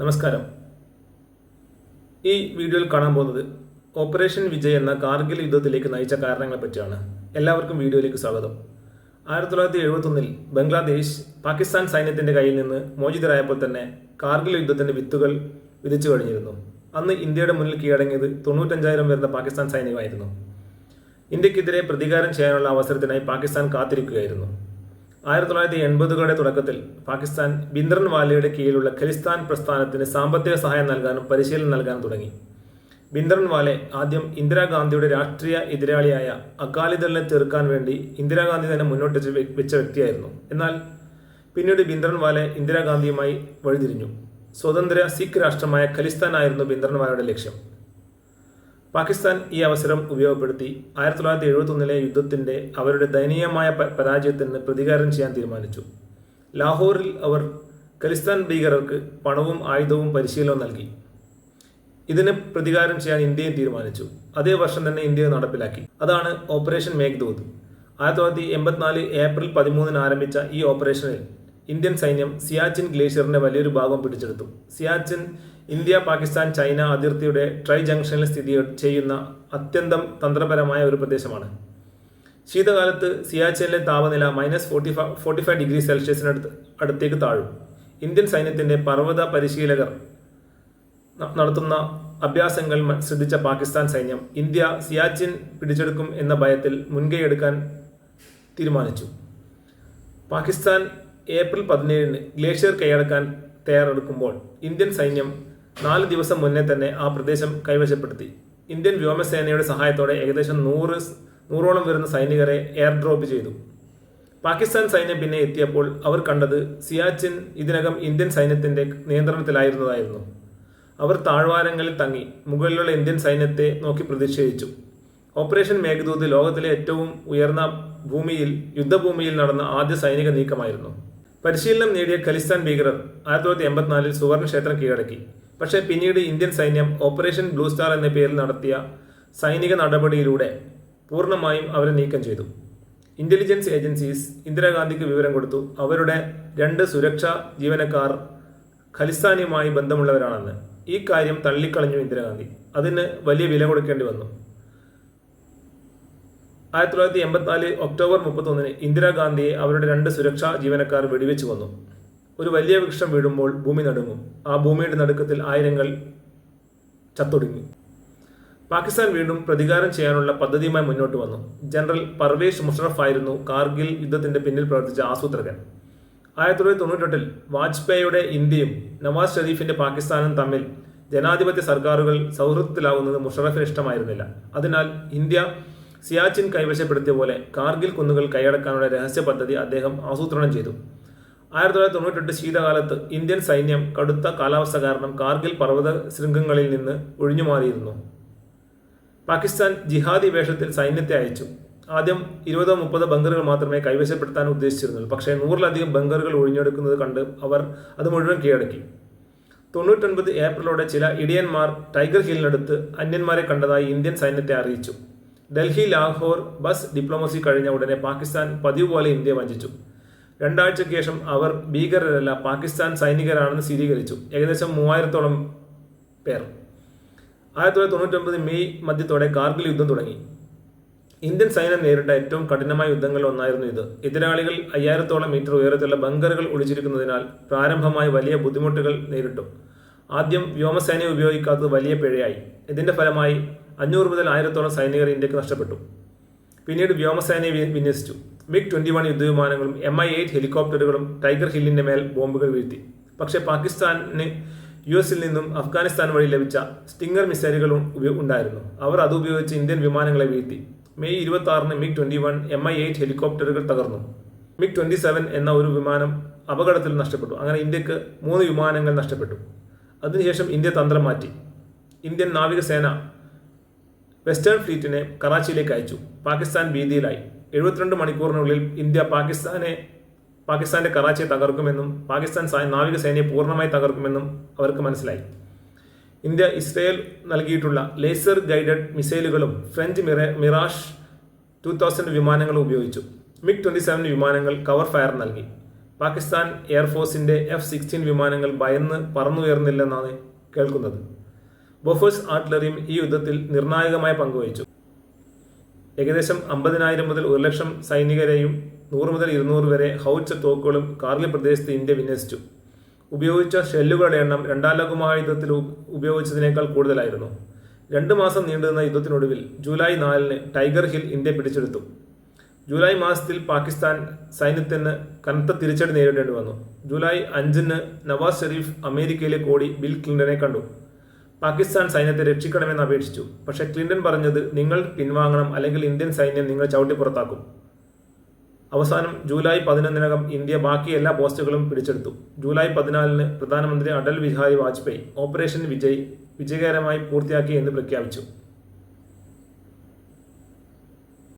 നമസ്കാരം. ഈ വീഡിയോയിൽ കാണാൻ പോകുന്നത് ഓപ്പറേഷൻ വിജയ് എന്ന കാർഗിൽ യുദ്ധത്തിലേക്ക് നയിച്ച കാരണങ്ങളെ പറ്റിയാണ്. എല്ലാവർക്കും വീഡിയോയിലേക്ക് സ്വാഗതം. ആയിരത്തി തൊള്ളായിരത്തി എഴുപത്തൊന്നിൽ ബംഗ്ലാദേശ് പാകിസ്ഥാൻ സൈന്യത്തിന്റെ കയ്യിൽ നിന്ന് മോചിതരായപ്പോൾ തന്നെ കാർഗിൽ യുദ്ധത്തിന്റെ വിത്തുകൾ വിതച്ചു കഴിഞ്ഞിരുന്നു. അന്ന് ഇന്ത്യയുടെ മുന്നിൽ കീഴടങ്ങിയത് തൊണ്ണൂറ്റഞ്ചായിരം വരുന്ന പാകിസ്ഥാൻ സൈന്യമായിരുന്നു ഇന്ത്യക്കെതിരെ പ്രതികാരം ചെയ്യാനുള്ള അവസരത്തിനായി പാകിസ്ഥാൻ കാത്തിരിക്കുകയായിരുന്നു. ആയിരത്തി തൊള്ളായിരത്തി എൺപതുകളുടെ തുടക്കത്തിൽ പാകിസ്ഥാൻ ബിന്ദ്രൻ വാലയുടെ കീഴിലുള്ള ഖലിസ്ഥാൻ പ്രസ്ഥാനത്തിന് സാമ്പത്തിക സഹായം നൽകാനും പരിശീലനം നൽകാനും തുടങ്ങി. ബിന്ദ്രൻ വാലെ ആദ്യം ഇന്ദിരാഗാന്ധിയുടെ രാഷ്ട്രീയ എതിരാളിയായ അകാലിദളിനെ ചെറുക്കാൻ വേണ്ടി ഇന്ദിരാഗാന്ധി തന്നെ മുന്നോട്ട് വെച്ച വ്യക്തിയായിരുന്നു. എന്നാൽ പിന്നീട് ബിന്ദ്രൻ വാലെ ഇന്ദിരാഗാന്ധിയുമായി വഴിതിരിഞ്ഞു. സ്വതന്ത്ര സിഖ് രാഷ്ട്രമായ ഖലിസ്ഥാനായിരുന്നു ബിന്ദ്രൻ വാലയുടെ ലക്ഷ്യം. പാകിസ്ഥാൻ ഈ അവസരം ഉപയോഗപ്പെടുത്തി ആയിരത്തി തൊള്ളായിരത്തി എഴുപത്തൊന്നിലെ യുദ്ധത്തിന്റെ അവരുടെ ദയനീയമായ പരാജയത്തിന് പ്രതികാരം ചെയ്യാൻ തീരുമാനിച്ചു. ലാഹോറിൽ അവർ ഖലിസ്ഥാൻ ഭീകരർക്ക് പണവും ആയുധവും പരിശീലനവും നൽകി. ഇതിന് പ്രതികാരം ചെയ്യാൻ ഇന്ത്യയും തീരുമാനിച്ചു. അതേ വർഷം തന്നെ ഇന്ത്യ നടപ്പിലാക്കി. അതാണ് ഓപ്പറേഷൻ മേഘ്ദൂത്. ആയിരത്തി തൊള്ളായിരത്തി എൺപത്തിനാല് ഏപ്രിൽ പതിമൂന്നിന് ആരംഭിച്ച ഈ ഓപ്പറേഷനിൽ ഇന്ത്യൻ സൈന്യം സിയാച്ചിൻ ഗ്ലേഷ്യറിന്റെ വലിയൊരു ഭാഗം പിടിച്ചെടുത്തു. സിയാച്ചിൻ ഇന്ത്യ പാകിസ്ഥാൻ ചൈന അതിർത്തിയുടെ ട്രൈ ജംഗ്ഷനിൽ സ്ഥിതി ചെയ്യുന്ന അത്യന്തം തന്ത്രപരമായ ഒരു പ്രദേശമാണ്. ശീതകാലത്ത് സിയാച്ചിനിലെ താപനില minus forty five forty five degree സെൽഷ്യസിനടുത്ത് അടുത്തേക്ക് താഴും. ഇന്ത്യൻ സൈന്യത്തിന്റെ പർവത പരിശീലകർ നടത്തുന്ന അഭ്യാസങ്ങൾ ശ്രദ്ധിച്ച പാകിസ്ഥാൻ സൈന്യം ഇന്ത്യ സിയാച്ചിൻ പിടിച്ചെടുക്കും എന്ന ഭയത്തിൽ മുൻകൈയെടുക്കാൻ തീരുമാനിച്ചു. പാകിസ്ഥാൻ ഏപ്രിൽ പതിനേഴിന് ഗ്ലേഷ്യർ കൈയടക്കാൻ തയ്യാറെടുക്കുമ്പോൾ ഇന്ത്യൻ സൈന്യം നാല് ദിവസം മുന്നേ തന്നെ ആ പ്രദേശം കൈവശപ്പെടുത്തി. ഇന്ത്യൻ വ്യോമസേനയുടെ സഹായത്തോടെ ഏകദേശം നൂറ് നൂറോളം വരുന്ന സൈനികരെ എയർ ഡ്രോപ്പ് ചെയ്തു. പാകിസ്ഥാൻ സൈന്യം പിന്നെ എത്തിയപ്പോൾ അവർ കണ്ടത് സിയാച്ചിൻ ഇതിനകം ഇന്ത്യൻ സൈന്യത്തിന്റെ നിയന്ത്രണത്തിലായിരുന്നതായിരുന്നു. അവർ താഴ്വാരങ്ങളിൽ തങ്ങി മുകളിലുള്ള ഇന്ത്യൻ സൈന്യത്തെ നോക്കി പ്രതിഷേധിച്ചു. ഓപ്പറേഷൻ മേഘദൂത് ലോകത്തിലെ ഏറ്റവും ഉയർന്ന ഭൂമിയിൽ യുദ്ധഭൂമിയിൽ നടന്ന ആദ്യ സൈനിക നീക്കമായിരുന്നു. പരിശീലനം നേടിയ ഖലിസ്ഥാൻ ഭീകരർ ആയിരത്തി തൊള്ളായിരത്തി എൺപത്തിനാലിൽ സുവർണ ക്ഷേത്രം കീഴടക്കി. പക്ഷേ പിന്നീട് ഇന്ത്യൻ സൈന്യം ഓപ്പറേഷൻ ബ്ലൂ സ്റ്റാർ എന്ന പേരിൽ നടത്തിയ സൈനിക നടപടിയിലൂടെ പൂർണമായും അവരെ നീക്കം ചെയ്തു. ഇന്റലിജൻസ് ഏജൻസീസ് ഇന്ദിരാഗാന്ധിക്ക് വിവരം കൊടുത്തു. അവരുടെ രണ്ട് സുരക്ഷാ ജീവനക്കാർ ഖലിസ്ഥാനിയുമായി ബന്ധമുള്ളവരാണെന്ന്. ഈ കാര്യം തള്ളിക്കളഞ്ഞു ഇന്ദിരാഗാന്ധി. അതിന് വലിയ വില കൊടുക്കേണ്ടി വന്നു. ആയിരത്തി തൊള്ളായിരത്തി എൺപത്തിനാല് ഒക്ടോബർ മുപ്പത്തൊന്നിന് ഇന്ദിരാഗാന്ധിയെ അവരുടെ രണ്ട് സുരക്ഷാ ജീവനക്കാർ വെടിവെച്ച് കൊന്നു. ഒരു വലിയ വൃക്ഷം വീഴുമ്പോൾ ഭൂമി നടുങ്ങും. ആ ഭൂമിയുടെ നടുക്കത്തിൽ ആയിരങ്ങൾ ചത്തൊടുങ്ങി. പാകിസ്ഥാൻ വീണ്ടും പ്രതികാരം ചെയ്യാനുള്ള പദ്ധതിയുമായി മുന്നോട്ട് വന്നു. ജനറൽ പർവേഷ് മുഷറഫ് ആയിരുന്നു കാർഗിൽ യുദ്ധത്തിന്റെ പിന്നിൽ പ്രവർത്തിച്ച ആസൂത്രകൻ. ആയിരത്തി തൊള്ളായിരത്തി തൊണ്ണൂറ്റെട്ടിൽ വാജ്പേയിയുടെ ഇന്ത്യയും നവാസ് ഷെരീഫിന്റെ പാകിസ്ഥാനും തമ്മിൽ ജനാധിപത്യ സർക്കാരുകൾ സൗഹൃദത്തിലാവുന്നത് മുഷറഫിന് ഇഷ്ടമായിരുന്നില്ല. അതിനാൽ ഇന്ത്യ സിയാച്ചിൻ കൈവശപ്പെടുത്തിയ പോലെ കാർഗിൽ കുന്നുകൾ കൈയടക്കാനുള്ള രഹസ്യ പദ്ധതി അദ്ദേഹം ആസൂത്രണം ചെയ്തു. ആയിരത്തി തൊള്ളായിരത്തി തൊണ്ണൂറ്റെട്ട് ശീതകാലത്ത് ഇന്ത്യൻ സൈന്യം കടുത്ത കാലാവസ്ഥ കാരണം കാർഗിൽ പർവത ശൃംഗങ്ങളിൽ നിന്ന് ഒഴിഞ്ഞുമാറിയിരുന്നു. പാകിസ്ഥാൻ ജിഹാദി വേഷത്തിൽ സൈന്യത്തെ അയച്ചു. ആദ്യം ഇരുപതോ മുപ്പതോ ബങ്കറുകൾ മാത്രമേ കൈവശപ്പെടുത്താൻ ഉദ്ദേശിച്ചിരുന്നുള്ളൂ. പക്ഷേ നൂറിലധികം ബങ്കറുകൾ ഒഴിഞ്ഞെടുക്കുന്നത് കണ്ട് അവർ അത് മുഴുവൻ കീഴടക്കി. തൊണ്ണൂറ്റൊൻപത് ഏപ്രിലോടെ ചില ഇടിയന്മാർ ടൈഗർ ഹില്ലിനടുത്ത് അന്യന്മാരെ കണ്ടതായി ഇന്ത്യൻ സൈന്യത്തെ അറിയിച്ചു. ഡൽഹി ലാഹോർ ബസ് ഡിപ്ലോമസി കഴിഞ്ഞ ഉടനെ പാകിസ്ഥാൻ പതിവ് പോലെ ഇന്ത്യ വഞ്ചിച്ചു. രണ്ടാഴ്ചയ്ക്ക് ശേഷം അവർ ഭീകരരല്ല പാകിസ്ഥാൻ സൈനികരാണെന്ന് സ്ഥിരീകരിച്ചു. ഏകദേശം മൂവായിരത്തോളം പേർ. ആയിരത്തി തൊള്ളായിരത്തി തൊണ്ണൂറ്റൊമ്പത് മെയ് മധ്യത്തോടെ കാർഗിൽ യുദ്ധം തുടങ്ങി. ഇന്ത്യൻ സൈന്യം നേരിട്ട ഏറ്റവും കഠിനമായ യുദ്ധങ്ങളിൽ ഒന്നായിരുന്നു ഇത്. എതിരാളികൾ അയ്യായിരത്തോളം മീറ്റർ ഉയരത്തിലുള്ള ബങ്കറുകൾ ഒളിച്ചിരിക്കുന്നതിനാൽ പ്രാരംഭമായി വലിയ ബുദ്ധിമുട്ടുകൾ നേരിട്ടു. ആദ്യം വ്യോമസേനയെ ഉപയോഗിക്കാത്തത് വലിയ പിഴയായി. ഇതിന്റെ ഫലമായി അഞ്ഞൂറ് മുതൽ ആയിരത്തോളം സൈനികർ ഇന്ത്യയ്ക്ക് നഷ്ടപ്പെട്ടു. പിന്നീട് വ്യോമസേനയെ വിന്യസിച്ചു. മിഗ് ട്വന്റി വൺ യുദ്ധവിമാനങ്ങളും എം ഐ എയ്റ്റ് ഹെലികോപ്റ്ററുകളും ടൈഗർ ഹില്ലിന്റെ മേൽ ബോംബുകൾ വീഴ്ത്തി. പക്ഷേ പാകിസ്ഥാന് യു എസിൽ നിന്നും അഫ്ഗാനിസ്ഥാൻ വഴി ലഭിച്ച സ്റ്റിംഗർ മിസൈലുകളും ഉണ്ടായിരുന്നു. അവർ അത് ഉപയോഗിച്ച് ഇന്ത്യൻ വിമാനങ്ങളെ വീഴ്ത്തി. മെയ് ഇരുപത്തി ആറിന് MiG twenty one M I eight ഹെലികോപ്റ്ററുകൾ തകർന്നു. മിഗ് ട്വന്റി സെവൻ എന്ന ഒരു വിമാനം അപകടത്തിൽ നഷ്ടപ്പെട്ടു. അങ്ങനെ ഇന്ത്യയ്ക്ക് മൂന്ന് വിമാനങ്ങൾ നഷ്ടപ്പെട്ടു. അതിനുശേഷം ഇന്ത്യ തന്ത്രം മാറ്റി. ഇന്ത്യൻ നാവികസേന വെസ്റ്റേൺ ഫ്ലീറ്റിനെ കറാച്ചിയിലേക്ക് അയച്ചു. പാകിസ്ഥാൻ ഭീതിയിലായി. എഴുപത്തിരണ്ട് മണിക്കൂറിനുള്ളിൽ ഇന്ത്യ പാകിസ്ഥാനെ പാകിസ്ഥാന്റെ കറാച്ചിയെ തകർക്കുമെന്നും പാകിസ്ഥാൻ നാവിക നാവികസേനയെ പൂർണമായി തകർക്കുമെന്നും അവർക്ക് മനസ്സിലായി. ഇന്ത്യ ഇസ്രയേൽ നൽകിയിട്ടുള്ള laser guided മിസൈലുകളും French Mira Mirage two thousand വിമാനങ്ങളും ഉപയോഗിച്ചു. മിഗ് ട്വന്റി സെവൻ വിമാനങ്ങൾ കവർ ഫയർ നൽകി. പാകിസ്ഥാൻ എയർഫോഴ്സിന്റെ എഫ് സിക്സ്റ്റീൻ വിമാനങ്ങൾ ഭയന്ന് പറന്നുയർന്നില്ലെന്നാണ് കേൾക്കുന്നത്. ബൊഫേഴ്സ് ആർട്ടിലറിയും ഈ യുദ്ധത്തിൽ നിർണായകമായ പങ്കുവഹിച്ചു ഏകദേശം അമ്പതിനായിരം മുതൽ ഒരു ലക്ഷം സൈനികരെയും നൂറ് മുതൽ ഇരുന്നൂറ് വരെ ഹൗച്ച തോക്കുകളും കാർഗിൽ പ്രദേശത്ത് ഇന്ത്യ വിന്യസിച്ചു. ഉപയോഗിച്ച ഷെല്ലുകളുടെ എണ്ണം രണ്ടാം ലോകമഹായുദ്ധത്തിൽ ഉപയോഗിച്ചതിനേക്കാൾ കൂടുതലായിരുന്നു. രണ്ട് മാസം നീണ്ടുനിന്ന യുദ്ധത്തിനൊടുവിൽ ജൂലൈ നാലിന് ടൈഗർ ഹിൽ ഇന്ത്യ പിടിച്ചെടുത്തു. ജൂലൈ മാസത്തിൽ പാകിസ്ഥാൻ സൈന്യത്തിന് കനത്ത തിരിച്ചടി നേരിടേണ്ടി വന്നു. ജൂലൈ അഞ്ചിന് നവാസ് ഷെരീഫ് അമേരിക്കയിലെ കോടി ബിൽ ക്ലിന്റനെ കണ്ടു. പാകിസ്ഥാൻ സൈന്യത്തെ രക്ഷിക്കണമെന്ന് അപേക്ഷിച്ചു. പക്ഷേ ക്ലിന്റൺ പറഞ്ഞത് നിങ്ങൾ പിൻവാങ്ങണം അല്ലെങ്കിൽ ഇന്ത്യൻ സൈന്യം നിങ്ങൾ ചവിട്ടി പുറത്താക്കും. അവസാനം ജൂലൈ പതിനൊന്നിനകം ഇന്ത്യ ബാക്കി എല്ലാ പോസ്റ്റുകളും പിടിച്ചെടുത്തു. ജൂലൈ പതിനാലിന് പ്രധാനമന്ത്രി അടൽ ബിഹാരി വാജ്പേയി ഓപ്പറേഷൻ വിജയ് വിജയകരമായി പൂർത്തിയാക്കി എന്ന് പ്രഖ്യാപിച്ചു.